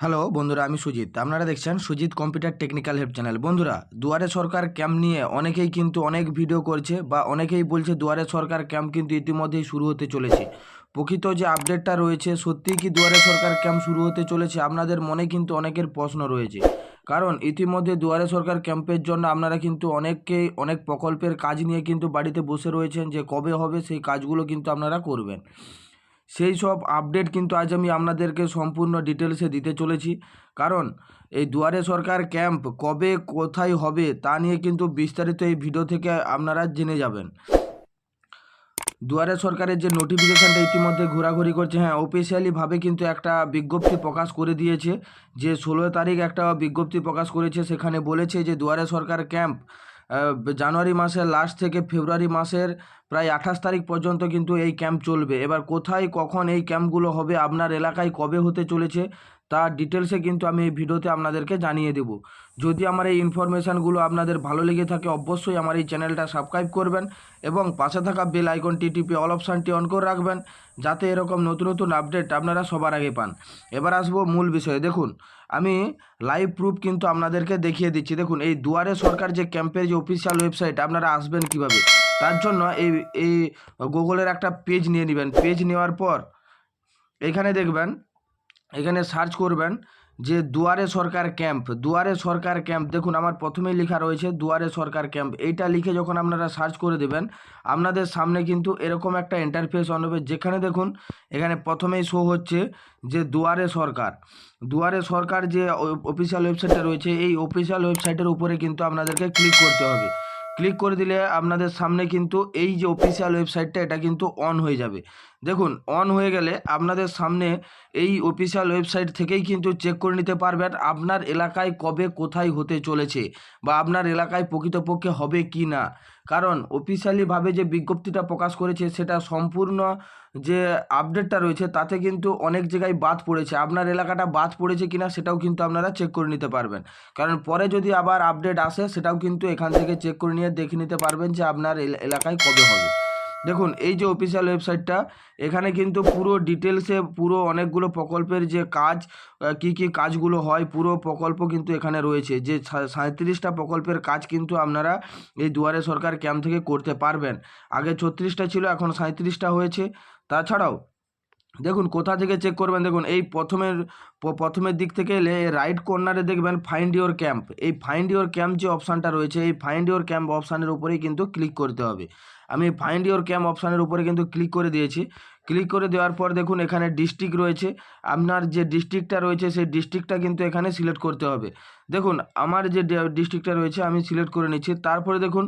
Hello, বন্ধুরা, আমি সুজিত। আপনারা দেখছেন Sujit computer technical help channel. বন্ধুরা, দুয়ারে সরকার ক্যাম্প নিয়ে অনেকেই কিন্তু অনেক ভিডিও করছে বা অনেকেই বলছে দুয়ারে সরকার ক্যাম্প কিন্তু ইতিমধ্যেই শুরু হতে চলেছে। প্রকৃত যে আপডেটটা রয়েছে, সত্যিই কি দুয়ারে সরকার ক্যাম্প শুরু হতে চলেছে? আপনাদের মনে কিন্তু অনেকের প্রশ্ন রয়েছে। কারণ, ইতিমধ্যে দুয়ারে সরকার ক্যাম্পের জন্য আপনারা কিন্তু অনেককেই, অনেক প্রকল্পের কাজ নিয়ে কিন্তু বাড়িতে বসে রয়েছেন যে কবে হবে সেই কাজগুলো কিন্তু আপনারা করবেন। সেই সব আপডেট কিন্তু আজ আমি আপনাদেরকে সম্পূর্ণ ডিটেলসে দিতে চলেছি। কারণ এই দুয়ারে সরকার ক্যাম্প কবে কোথায় হবে তা নিয়ে কিন্তু বিস্তারিত এই ভিডিও থেকে আপনারা জেনে যাবেন। দুয়ারে সরকারের যে নোটিফিকেশানটা ইতিমধ্যে ঘোরাঘুরি করছে হ্যাঁ অফিসিয়ালিভাবে কিন্তু একটা বিজ্ঞপ্তি প্রকাশ করে দিয়েছে। যে ষোলো তারিখ একটা বিজ্ঞপ্তি প্রকাশ করেছে, সেখানে বলেছে যে দুয়ারে সরকার ক্যাম্প জানুয়ারি মাসের লাস্ট থেকে ফেব্রুয়ারি মাসের প্রায় আঠাশ তারিখ পর্যন্ত কিন্তু এই ক্যাম্প চলবে। এবার কোথায়, কখন এই ক্যাম্পগুলো হবে, আপনার এলাকায় কবে হতে চলেছে তার ডিটেলসে কিন্তু আমি এই ভিডিওতে আপনাদেরকে জানিয়ে দেব। যদি আমার এই ইনফরমেশানগুলো আপনাদের ভালো লেগে থাকে, অবশ্যই আমার এই চ্যানেলটা সাবস্ক্রাইব করবেন এবং পাশে থাকা বেল আইকনটি টিপে অল অপশানটি অন করে রাখবেন, যাতে এরকম নতুন নতুন আপডেট আপনারা সবার আগে পান। এবার আসব মূল বিষয়ে। দেখুন, আমি লাইভ প্রুফ কিন্তু আপনাদেরকে দেখিয়ে দিচ্ছি। দেখুন, এই দুয়ারে সরকার যে ক্যাম্পের যে অফিসিয়াল ওয়েবসাইট আপনারা আসবেন কীভাবে? তার জন্য এই এই গুগলের একটা পেজ নিয়ে নেবেন। পেজ নেওয়ার পর এখানে দেখবেন এখানে সার্চ করবেন যে দুয়ারে সরকার ক্যাম্প দুয়ারে সরকার ক্যাম্প দেখুন আমার প্রথমেই লেখা রয়েছে দুয়ারে সরকার ক্যাম্প এইটা লিখে যখন আপনারা সার্চ করে দেবেন, আপনাদের সামনে কিন্তু এরকম একটা ইন্টারফেস অন হবে, যেখানে দেখুন এখানে প্রথমেই শো হচ্ছে যে দুয়ারে সরকার। দুয়ারে সরকার যে অফিসিয়াল ওয়েবসাইটটা রয়েছে, এই অফিসিয়াল ওয়েবসাইটের উপরে কিন্তু আপনাদেরকে ক্লিক করতে হবে। ক্লিক করে দিলে আপনাদের সামনে কিন্তু এই যে অফিসিয়াল ওয়েবসাইটটা এটা কিন্তু অন হয়ে যাবে। দেখুন অন হয়ে গেলে আপনাদের সামনে এই অফিসিয়াল ওয়েবসাইট থেকেই কিন্তু চেক করে নিতে পারবেন আপনার এলাকায় কবে কোথায় হতে চলেছে বা আপনার এলাকায় প্রকৃতপক্ষে হবে কি না। কারণ অফিসিয়ালিভাবে যে বিজ্ঞপ্তিটা প্রকাশ করেছে সেটা সম্পূর্ণ যে আপডেটটা রয়েছে তাতে কিন্তু অনেক জায়গায় বাদ পড়েছে। আপনার এলাকাটা বাদ পড়েছে কিনা সেটাও কিন্তু আপনারা চেক করে নিতে পারবেন। কারণ, পরে যদি আবার আপডেট আসে সেটাও কিন্তু এখান থেকে চেক করে নিয়ে দেখে নিতে পারবেন যে আপনার এল- এলাকায় কবে হবে। দেখুন, এই যে অফিসিয়াল ওয়েবসাইটটা এখানে কিন্তু পুরো ডিটেলসে পুরো অনেকগুলো প্রকল্পের যে কাজ কি কি কাজগুলো হয়, পুরো প্রকল্প কিন্তু এখানে রয়েছে। যে সাঁত্রিশটা প্রকল্পের কাজ কিন্তু আপনারা এই দুয়ারে সরকার ক্যাম্প থেকে করতে পারবেন। আগে ছত্রিশটা ছিল, এখন সাঁত্রিশটা হয়েছে। তাছাড়াও দেখুন, কোথা থেকে চেক করবেন? দেখুন, এই প্রথমের প্রথমের দিক থেকে এলে রাইট কর্নারে দেখবেন ফাইন্ড ইওর ক্যাম্প এই ফাইন্ড ইওর ক্যাম্প যে অপশানটা রয়েছে, এই ফাইন্ড ইওর ক্যাম্প অপশানের উপরেই কিন্তু ক্লিক করতে হবে। আমি ফাইন্ড ইওর ক্যাম্প অপশানের উপরে কিন্তু ক্লিক করে দিয়েছি। ক্লিক করে দেওয়ার পর দেখুন এখানে ডিস্ট্রিক্ট রয়েছে। আপনার যে ডিস্ট্রিক্টটা রয়েছে, সেই ডিস্ট্রিক্টটা কিন্তু এখানে সিলেক্ট করতে হবে। দেখুন, আমার যে ডিস্ট্রিক্টটা রয়েছে, আমি সিলেক্ট করে নিচ্ছি। তারপরে দেখুন,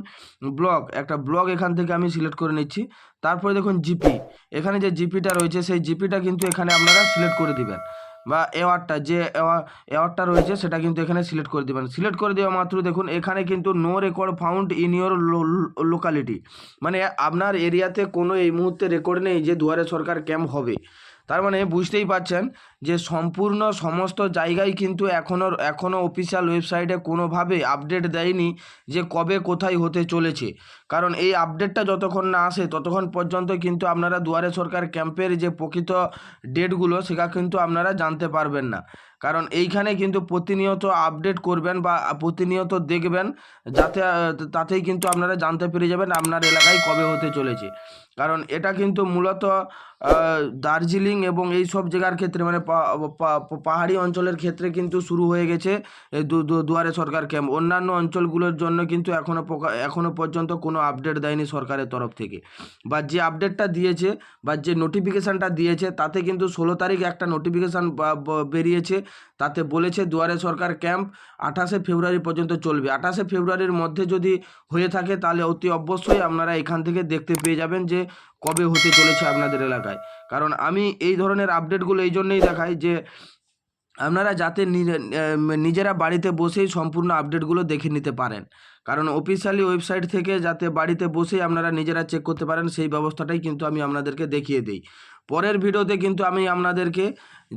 ব্লক, একটা ব্লক এখান থেকে আমি সিলেক্ট করে নিচ্ছি। তারপরে দেখুন জিপি। এখানে যে জিপিটা রয়েছে, সেই জিপিটা কিন্তু এখানে আপনারা সিলেক্ট করে দিবেন। বা অ্যাওয়ার্ডটা যে অ্যাওয়ার্ডটা রয়েছে সেটা কিন্তু এখানে সিলেক্ট করে দেবেন। সিলেক্ট করে দেওয়া মাত্র দেখুন, এখানে কিন্তু no record found in your locality মানে আপনার এরিয়াতে কোনো এই মুহূর্তে রেকর্ড নেই যে দুয়ারে সরকার ক্যাম্প হবে। তার মানে বুঝতেই পারছেন যে সম্পূর্ণ সমস্ত জায়গায় কিন্তু এখনও এখনও অফিসিয়াল ওয়েবসাইটে কোনোভাবে আপডেট দেয়নি যে কবে কোথায় হতে চলেছে। কারণ এই আপডেটটা যতক্ষণ না আসে ততক্ষণ পর্যন্ত কিন্তু আপনারা দুয়ারে সরকার ক্যাম্পের যে প্রকৃত ডেটগুলো সেটা কিন্তু আপনারা জানতে পারবেন না। কারণ এইখানে কিন্তু প্রতিনিয়ত আপডেট করবেন বা প্রতিনিয়ত দেখবেন যাতে, তাতেই কিন্তু আপনারা জানতে পেরে যাবেন আপনার এলাকায় কবে হতে চলেছে। কারণ এটা কিন্তু মূলত দার্জিলিং এবং এই সব জায়গার ক্ষেত্রে মানে পাহাড়ি অঞ্চলের ক্ষেত্রে কিন্তু শুরু হয়ে গেছে দুয়ারে সরকার ক্যাম্প অন্যান্য অঞ্চলগুলোর জন্য কিন্তু এখনও এখনও পর্যন্ত কোনো আপডেট দেয়নি সরকারের তরফ থেকে। বা যে আপডেটটা দিয়েছে বা যে নোটিফিকেশানটা দিয়েছে তাতে কিন্তু ষোলো তারিখ একটা নোটিফিকেশান বেরিয়েছে তাতে বলেছে দুয়ারে সরকার ক্যাম্প আঠাশে ফেব্রুয়ারি পর্যন্ত চলবে। আঠাশে ফেব্রুয়ারির মধ্যে যদি হয়ে থাকে তাহলে অতি অবশ্যই আপনারা এখান থেকে দেখতে পেয়ে যাবেন যে কবে হতে চলেছে আপনাদের এলাকায়। কারণ আমি এই ধরনের আপডেটগুলো এই জন্যই দেখাই যে আপনারা যাতে নিজে- নিজেরা বাড়িতে বসেই সম্পূর্ণ আপডেটগুলো দেখে নিতে পারেন। কারণ অফিসিয়ালি ওয়েবসাইট থেকে যাতে বাড়িতে বসেই আপনারা নিজেরা চেক করতে পারেন সেই ব্যবস্থাটাই কিন্তু আমি আপনাদেরকে দেখিয়ে দিই। পরের ভিডিওতে কিন্তু আমি আপনাদেরকে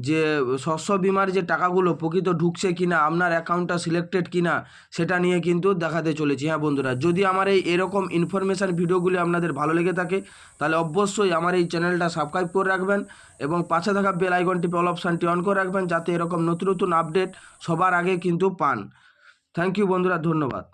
যে শস্য বিমার যে টাকাগুলো প্রকৃত ঢুকছে কিনা, আপনার অ্যাকাউন্টটা সিলেক্টেড কিনা, সেটা নিয়ে কিন্তু দেখাতে চলেছি। হ্যাঁ বন্ধুরা, যদি আমার এই এরকম ইনফরমেশান ভিডিওগুলি আপনাদের ভালো লেগে থাকে, তাহলে অবশ্যই আমার এই চ্যানেলটা সাবস্ক্রাইব করে রাখবেন এবং পাশে থাকা বেল আইকনটি অল অপশানটি অন করে রাখবেন, যাতে এরকম নতুন নতুন আপডেট সবার আগে কিন্তু পান। থ্যাংক ইউ বন্ধুরা, ধন্যবাদ।